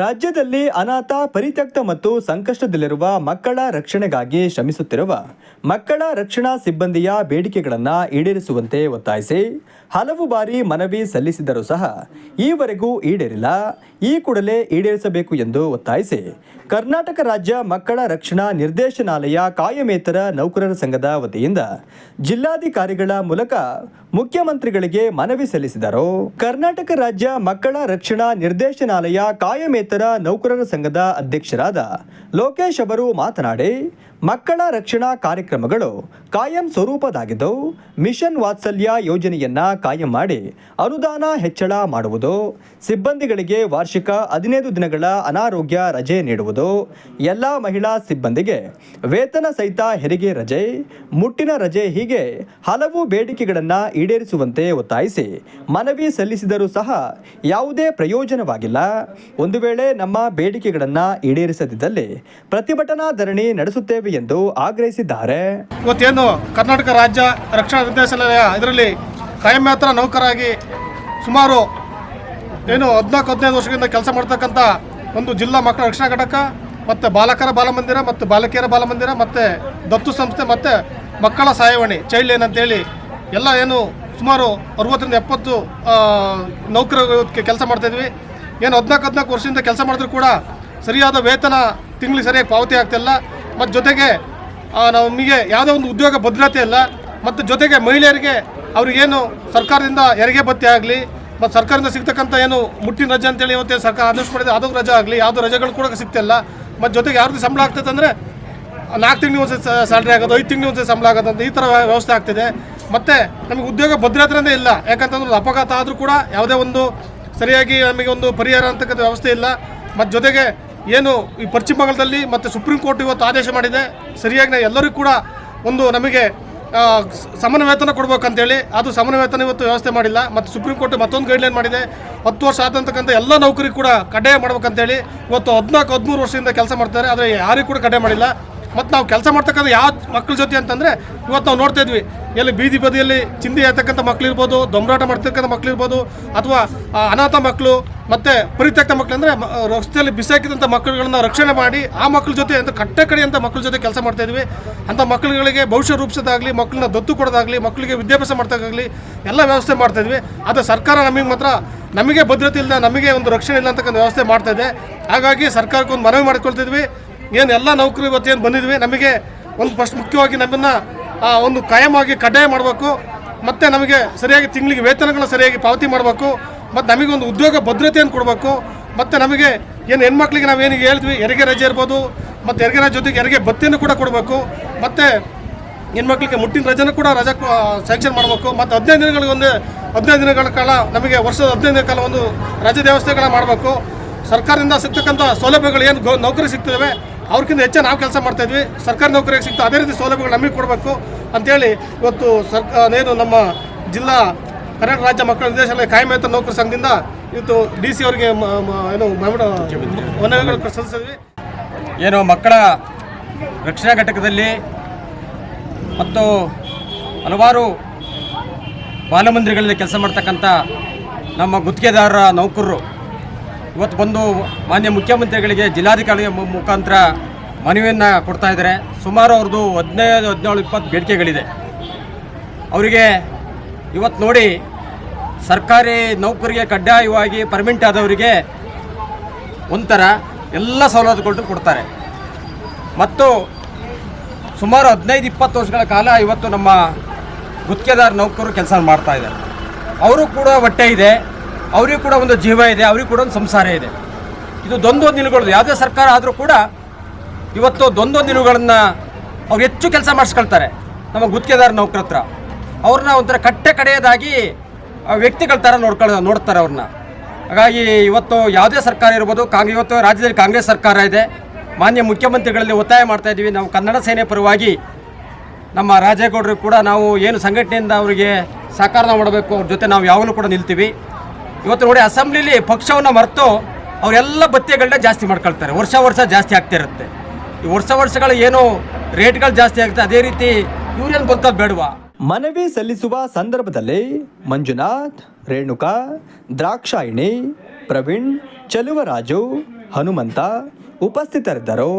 ರಾಜ್ಯದಲ್ಲಿ ಅನಾಥ, ಪರಿತ್ಯಕ್ತ ಮತ್ತು ಸಂಕಷ್ಟದಲ್ಲಿರುವ ಮಕ್ಕಳ ರಕ್ಷಣೆಗಾಗಿ ಶ್ರಮಿಸುತ್ತಿರುವ ಮಕ್ಕಳ ರಕ್ಷಣಾ ಸಿಬ್ಬಂದಿಯ ಬೇಡಿಕೆಗಳನ್ನು ಈಡೇರಿಸುವಂತೆ ಒತ್ತಾಯಿಸಿ ಹಲವು ಬಾರಿ ಮನವಿ ಸಲ್ಲಿಸಿದರೂ ಸಹ ಈವರೆಗೂ ಈಡೇರಿಲ್ಲ. ಈ ಕೂಡಲೇ ಈಡೇರಿಸಬೇಕು ಎಂದು ಒತ್ತಾಯಿಸಿ ಕರ್ನಾಟಕ ರಾಜ್ಯ ಮಕ್ಕಳ ರಕ್ಷಣಾ ನಿರ್ದೇಶನಾಲಯ ಕಾಯಮೇತರ ನೌಕರರ ಸಂಘದ ವತಿಯಿಂದ ಜಿಲ್ಲಾಧಿಕಾರಿಗಳ ಮೂಲಕ ಮುಖ್ಯಮಂತ್ರಿಗಳಿಗೆ ಮನವಿ ಸಲ್ಲಿಸಿದರು. ಕರ್ನಾಟಕ ರಾಜ್ಯ ಮಕ್ಕಳ ರಕ್ಷಣಾ ನಿರ್ದೇಶನಾಲಯ ಕಾಯಮೇತರ ನೌಕರರ ಸಂಘದ ಅಧ್ಯಕ್ಷರಾದ ಲೋಕೇಶ್ ಅವರು ಮಾತನಾಡಿ ಮಕ್ಕಳ ರಕ್ಷಣಾ ಕಾರ್ಯಕ್ರಮಗಳು ಕಾಯಂ ಸ್ವರೂಪದಾಗಿದ್ದು ಮಿಷನ್ ವಾತ್ಸಲ್ಯ ಯೋಜನೆಯನ್ನ ಕಾಯಂ ಮಾಡಿ ಅನುದಾನ ಹೆಚ್ಚಳ ಮಾಡುವುದು. ಸಿಬ್ಬಂದಿಗಳಿಗೆ ವಾರ್ಷಿಕ ಹದಿನೈದು ದಿನಗಳ ಅನಾರೋಗ್ಯ ರಜೆ ನೀಡುವುದು. ಎಲ್ಲ ಮಹಿಳಾ ಸಿಬ್ಬಂದಿಗೆ ವೇತನ ಸಹಿತ ಹೆರಿಗೆ ರಜೆ, ಮುಟ್ಟಿನ ರಜೆ ಹೀಗೆ ಹಲವು ಬೇಡಿಕೆಗಳನ್ನು ಈಡೇರಿಸುವಂತೆ ಒತ್ತಾಯಿಸಿ ಮನವಿ ಸಲ್ಲಿಸಿದರೂ ಸಹ ಯಾವುದೇ ಪ್ರಯೋಜನವಾಗಿಲ್ಲ. ಒಂದು ವೇಳೆ ನಮ್ಮ ಬೇಡಿಕೆಗಳನ್ನು ಈಡೇರಿಸದಿದ್ದಲ್ಲಿ ಪ್ರತಿಭಟನಾ ಧರಣಿ ನಡೆಸುತ್ತೇವೆ ಎಂದು ಆಗ್ರಹಿಸಿದ್ದಾರೆ. ಇವತ್ತೇನು ಕರ್ನಾಟಕ ರಾಜ್ಯ ರಕ್ಷಣಾ ನಿರ್ದೇಶನಾಲಯ ಇದರಲ್ಲಿ ಕಾಯಂ ಮಾತ್ರ ನೌಕರಾಗಿ ಸುಮಾರು ಏನು ಹದಿನಾಲ್ಕು, ಹದಿನೈದು ವರ್ಷದಿಂದ ಕೆಲಸ ಮಾಡ್ತಕ್ಕಂಥ ಒಂದು ಜಿಲ್ಲಾ ಮಕ್ಕಳ ರಕ್ಷಣಾ ಘಟಕ, ಮತ್ತು ಬಾಲಕರ ಬಾಲಮಂದಿರ, ಮತ್ತು ಬಾಲಕಿಯರ ಬಾಲಮಂದಿರ, ಮತ್ತು ದತ್ತು ಸಂಸ್ಥೆ, ಮತ್ತು ಮಕ್ಕಳ ಸಹಾಯವಾಣಿ ಚೈಲ್ಡ್ ಲೈನ್ ಅಂತೇಳಿ ಎಲ್ಲ ಏನು ಸುಮಾರು ಅರವತ್ತರಿಂದ ಎಪ್ಪತ್ತು ನೌಕರ ನೌಕರರು ಕೆಲಸ ಮಾಡ್ತಾಯಿದ್ವಿ ಏನು ಹದಿನಾಲ್ಕು ಹದಿನಾಲ್ಕು ವರ್ಷದಿಂದ ಕೆಲಸ ಮಾಡಿದ್ರು ಕೂಡ ಸರಿಯಾದ ವೇತನ ತಿಂಗಳಿಗೆ ಸರಿಯಾಗಿ ಪಾವತಿ ಆಗ್ತಿಲ್ಲ. ಮತ್ತು ಜೊತೆಗೆ ನಮಗೆ ಯಾವುದೇ ಒಂದು ಉದ್ಯೋಗ ಭದ್ರತೆ ಇಲ್ಲ ಮತ್ತು ಜೊತೆಗೆ ಮಹಿಳೆಯರಿಗೆ ಅವ್ರಿಗೇನು ಸರ್ಕಾರದಿಂದ ಹೆರಿಗೆ ಭತ್ಯೆ ಆಗಲಿ, ಮತ್ತು ಸರ್ಕಾರದಿಂದ ಸಿಗ್ತಕ್ಕಂಥ ಏನು ಮುಟ್ಟಿನ ರಜೆ ಅಂತೇಳಿ ಇವತ್ತೇ ಸರ್ಕಾರ ಆದೇಶ ಮಾಡಿದೆ ಅದು ರಜೆ ಆಗಲಿ, ಯಾವುದೋ ರಜೆಗಳು ಕೂಡ ಸಿಗ್ತಿಲ್ಲ ಮತ್ತು ಜೊತೆಗೆ ಯಾರ್ದು ಸಂಬಳ ಆಗ್ತದೆ ಅಂದರೆ ನಾಲ್ಕು ತಿಂಗಳು ಒಂದು ಸ್ಯಾಲ್ರಿ ಆಗೋದು, ಐದು ತಿಂಗಳು ಒಂದು ಸಂಬಳ ಆಗೋದು ಅಂತ ಈ ಥರ ವ್ಯವಸ್ಥೆ ಆಗ್ತಿದೆ. ಮತ್ತು ನಮಗೆ ಉದ್ಯೋಗ ಭದ್ರತೆ ಇಲ್ಲ, ಯಾಕಂತಂದ್ರೆ ಅಪಘಾತ ಆದರೂ ಕೂಡ ಯಾವುದೇ ಒಂದು ಸರಿಯಾಗಿ ನಮಗೆ ಒಂದು ಪರಿಹಾರ ಅಂತಕ್ಕಂಥ ವ್ಯವಸ್ಥೆ ಇಲ್ಲ. ಮತ್ತು ಜೊತೆಗೆ ಏನು ಈ ಪಶ್ಚಿಮ ಬಂಗಾಳದಲ್ಲಿ ಮತ್ತು ಸುಪ್ರೀಂ ಕೋರ್ಟ್ ಇವತ್ತು ಆದೇಶ ಮಾಡಿದೆ. ಸರಿಯಾಗಿ ಎಲ್ಲರಿಗೂ ಕೂಡ ಒಂದು ನಮಗೆ ಸಮಾನ ವೇತನ ಕೊಡ್ಬೇಕಂತೇಳಿ. ಅದು ಸಮಾನ ವೇತನ ಇವತ್ತು ವ್ಯವಸ್ಥೆ ಮಾಡಿಲ್ಲ. ಮತ್ತು ಸುಪ್ರೀಂ ಕೋರ್ಟ್ ಮತ್ತೊಂದು ಗೈಡ್ಲೈನ್ ಮಾಡಿದೆ. ಹತ್ತು ವರ್ಷ ಆದಂತಕ್ಕಂಥ ಎಲ್ಲ ನೌಕರಿ ಕೂಡ ಕಡ್ಡಾಯ ಮಾಡ್ಬೇಕಂತೇಳಿ. ಇವತ್ತು ಹದಿನಾಲ್ಕು, ಹದಿಮೂರು ವರ್ಷದಿಂದ ಕೆಲಸ ಮಾಡ್ತಾರೆ. ಆದರೆ ಯಾರಿಗೂ ಕೂಡ ಕಡ್ಡಾಯ ಮಾಡಿಲ್ಲ. ಮತ್ತು ನಾವು ಕೆಲಸ ಮಾಡ್ತಕ್ಕಂಥ ಯಾವ ಮಕ್ಕಳ ಜೊತೆ ಅಂತಂದರೆ ಇವತ್ತು ನಾವು ನೋಡ್ತಾ ಇದ್ವಿ. ಎಲ್ಲಿ ಬೀದಿ ಬದಿಯಲ್ಲಿ ಚಿಂದಿ ಆಗ್ತಕ್ಕಂಥ ಮಕ್ಕಳಿರ್ಬೋದು ದೊಂಬರಾಟ ಮಾಡ್ತಕ್ಕಂಥ ಮಕ್ಕಳಿರ್ಬೋದು ಅಥವಾ ಅನಾಥ ಮಕ್ಕಳು ಮತ್ತು ಪರಿತ್ಯಕ್ತ ಮಕ್ಕಳು ಅಂದರೆ ರಸ್ತೆಯಲ್ಲಿ ಬಿಸಾಕಿದಂಥ ಮಕ್ಕಳುಗಳನ್ನ ರಕ್ಷಣೆ ಮಾಡಿ ಆ ಮಕ್ಕಳ ಜೊತೆ ಅಂತ ಕಟ್ಟೆ ಕಡೆ ಅಂತ ಮಕ್ಕಳ ಜೊತೆ ಕೆಲಸ ಮಾಡ್ತಾ ಇದ್ವಿ. ಅಂಥ ಮಕ್ಕಳುಗಳಿಗೆ ಭವಿಷ್ಯ ರೂಪಿಸೋದಾಗಲಿ ಮಕ್ಕಳನ್ನ ದತ್ತು ಕೊಡೋದಾಗಲಿ ಮಕ್ಕಳಿಗೆ ವಿದ್ಯಾಭ್ಯಾಸ ಮಾಡ್ತಕ್ಕಾಗಲಿ ಎಲ್ಲ ವ್ಯವಸ್ಥೆ ಮಾಡ್ತಾ ಇದ್ವಿ. ಆದರೆ ಸರ್ಕಾರ ನಮಗೆ ಮಾತ್ರ ನಮಗೆ ಭದ್ರತೆ ಇಲ್ಲ ನಮಗೆ ಒಂದು ರಕ್ಷಣೆ ಇಲ್ಲ ಅಂತಕ್ಕಂಥ ವ್ಯವಸ್ಥೆ ಮಾಡ್ತಾ ಇದೆ. ಹಾಗಾಗಿ ಸರ್ಕಾರಕ್ಕೊಂದು ಮನವಿ ಮಾಡ್ಕೊಳ್ತಿದ್ವಿ ಏನು ಎಲ್ಲ ಇವತ್ತು ಏನು ಬಂದಿದ್ವಿ? ನಮಗೆ ಒಂದು ಫಸ್ಟ್ ಮುಖ್ಯವಾಗಿ ನಮ್ಮನ್ನು ಒಂದು ಕಾಯಮಾಗಿ ಕಡ್ಡಾಯ ಮಾಡಬೇಕು. ಮತ್ತು ನಮಗೆ ಸರಿಯಾಗಿ ತಿಂಗಳಿಗೆ ವೇತನಗಳನ್ನ ಸರಿಯಾಗಿ ಪಾವತಿ ಮಾಡಬೇಕು. ಮತ್ತು ನಮಗೆ ಒಂದು ಉದ್ಯೋಗ ಭದ್ರತೆಯನ್ನು ಕೊಡಬೇಕು. ಮತ್ತು ನಮಗೆ ಏನು ಹೆಣ್ಮಕ್ಳಿಗೆ ನಾವು ಏನು ಹೇಳಿದ್ವಿ ಹೆರಿಗೆ ರಜೆ ಇರ್ಬೋದು. ಮತ್ತು ಹೆರಿಗೆ ಜೊತೆಗೆ ಹೆರಿಗೆ ಭತ್ತಿಯನ್ನು ಕೂಡ ಕೊಡಬೇಕು. ಮತ್ತು ಹೆಣ್ಮಕ್ಳಿಗೆ ಮುಟ್ಟಿನ ರಜೆನೂ ಕೂಡ ರಜೆ ಸ್ಯಾಂಕ್ಷನ್ ಮಾಡಬೇಕು. ಮತ್ತು ಹದಿನೈದು ದಿನಗಳಿಗೆ ಒಂದು, ಹದಿನೈದು ದಿನಗಳ ಕಾಲ ನಮಗೆ ವರ್ಷದ ಹದಿನೈದು ದಿನ ಕಾಲ ಒಂದು ರಜೆ ವ್ಯವಸ್ಥೆಗಳನ್ನ ಮಾಡಬೇಕು. ಸರ್ಕಾರದಿಂದ ಸಿಗ್ತಕ್ಕಂಥ ಸೌಲಭ್ಯಗಳು ಏನು ನೌಕರಿ ಸಿಗ್ತವೆ ಅವ್ರಿಗಿಂತ ಹೆಚ್ಚು ನಾವು ಕೆಲಸ ಮಾಡ್ತಾ ಇದ್ವಿ. ಸರ್ಕಾರಿ ನೌಕರಿಗೆ ಸಿಗ್ತಾ ಅದೇ ರೀತಿ ಸೌಲಭ್ಯಗಳು ನಮಗೆ ಕೊಡಬೇಕು ಅಂತೇಳಿ ಇವತ್ತು ಸರ್ಕಾರ ಏನು ನಮ್ಮ ಜಿಲ್ಲಾ ಕರ್ನಾಟಕ ರಾಜ್ಯ ಮಕ್ಕಳ ನಿರ್ದೇಶನಾಲಯ ಕಾಯಮೇತ ನೌಕರ ಸಂಘದಿಂದ ಇವತ್ತು ಡಿ ಸಿ ಅವರಿಗೆ ಏನು ಮನವಿಗಳು ಸಲ್ಲಿಸಿದ್ವಿ. ಏನು ಮಕ್ಕಳ ರಕ್ಷಣಾ ಘಟಕದಲ್ಲಿ ಮತ್ತು ಹಲವಾರು ಬಾಲಮಂದಿರಗಳಲ್ಲಿ ಕೆಲಸ ಮಾಡ್ತಕ್ಕಂಥ ನಮ್ಮ ಗುತ್ತಿಗೆದಾರರ ನೌಕರರು ಇವತ್ತು ಬಂದು ಮಾನ್ಯ ಮುಖ್ಯಮಂತ್ರಿಗಳಿಗೆ ಜಿಲ್ಲಾಧಿಕಾರಿ ಮು- ಮುಖಾಂತರ ಮನವಿಯನ್ನು ಕೊಡ್ತಾ ಇದ್ದಾರೆ. ಸುಮಾರು ಅವ್ರದ್ದು ಹದಿನೈದು, ಹದಿನೇಳು, ಇಪ್ಪತ್ತು ಬೇಡಿಕೆಗಳಿದೆ. ಅವರಿಗೆ ಇವತ್ತು ನೋಡಿ ಸರ್ಕಾರಿ ನೌಕರಿಗೆ ಕಡ್ಡಾಯವಾಗಿ ಪರ್ಮಿಂಟ್ ಆದವರಿಗೆ ಒಂಥರ ಎಲ್ಲ ಸವಲತ್ತುಗಳು ಕೊಡ್ತಾರೆ. ಮತ್ತು ಸುಮಾರು ಹದಿನೈದು, ಇಪ್ಪತ್ತು ವರ್ಷಗಳ ಕಾಲ ಇವತ್ತು ನಮ್ಮ ಗುತ್ತಿಗೆದಾರ ನೌಕರರು ಕೆಲಸ ಮಾಡ್ತಾ ಇದ್ದಾರೆ. ಅವರು ಕೂಡ ಹೊಟ್ಟೆ ಇದೆ. ಅವರಿಗೂ ಕೂಡ ಒಂದು ಜೀವ ಇದೆ, ಅವರಿಗೂ ಕೂಡ ಒಂದು ಸಂಸಾರ ಇದೆ. ಇದು ದ್ವಂದ್ವ ನಿಲುಗಳು ಯಾವುದೇ ಸರ್ಕಾರ ಆದರೂ ಕೂಡ ಇವತ್ತು ದ್ವಂದ್ವ ನಿಲುಗಳನ್ನು ಅವ್ರು ಹೆಚ್ಚು ಕೆಲಸ ಮಾಡಿಸ್ಕೊಳ್ತಾರೆ. ನಮ್ಮ ಗುತ್ತಿಗೆದಾರ ನೌಕರ ಹತ್ರ ಅವ್ರನ್ನ ಒಂಥರ ಕಟ್ಟೆ ಕಡೆಯದಾಗಿ ವ್ಯಕ್ತಿಗಳ ಥರ ನೋಡ್ಕೊಳ್ಳೋ ನೋಡ್ತಾರೆ ಅವ್ರನ್ನ. ಹಾಗಾಗಿ ಇವತ್ತು ಯಾವುದೇ ಸರ್ಕಾರ ಇರ್ಬೋದು ಕಾಂಗ್ರೆಸ್ ಇವತ್ತು ರಾಜ್ಯದಲ್ಲಿ ಕಾಂಗ್ರೆಸ್ ಸರ್ಕಾರ ಇದೆ. ಮಾನ್ಯ ಮುಖ್ಯಮಂತ್ರಿಗಳಲ್ಲಿ ಒತ್ತಾಯ ಮಾಡ್ತಾ ಇದ್ದೀವಿ. ನಾವು ಕನ್ನಡ ಸೇನೆ ಪರವಾಗಿ ನಮ್ಮ ರಾಜೇಗೌಡರು ಕೂಡ ನಾವು ಏನು ಸಂಘಟನೆಯಿಂದ ಅವರಿಗೆ ಸಹಕಾರ ಮಾಡಬೇಕು, ಅವ್ರ ಜೊತೆ ನಾವು ಯಾವಾಗಲೂ ಕೂಡ ನಿಲ್ತೀವಿ. ಇವತ್ತು ನೋಡಿ ಅಸೆಂಬ್ಲಿಲಿ ಪಕ್ಷವನ್ನು ಮರೆತು ಅವರೆಲ್ಲ ಭತ್ಯೆಗಳನ್ನ ಜಾಸ್ತಿ ಮಾಡ್ಕೊಳ್ತಾರೆ. ವರ್ಷ ವರ್ಷ ಜಾಸ್ತಿ ಆಗ್ತಾ ಇರುತ್ತೆ. ಈ ವರ್ಷ ವರ್ಷಗಳು ಏನು ರೇಟ್ಗಳು ಜಾಸ್ತಿ ಆಗುತ್ತೆ, ಅದೇ ರೀತಿ ಇವ್ರೇನು ಬಂತದ್ದು ಬೇಡವಾ? ಮನವಿ ಸಲ್ಲಿಸುವ ಸಂದರ್ಭದಲ್ಲಿ ಮಂಜುನಾಥ್, ರೇಣುಕಾ, ದ್ರಾಕ್ಷಾಯಿಣಿ, ಪ್ರವೀಣ್, ಚಲುವರಾಜು, ಹನುಮಂತ ಉಪಸ್ಥಿತರಿದ್ದರು.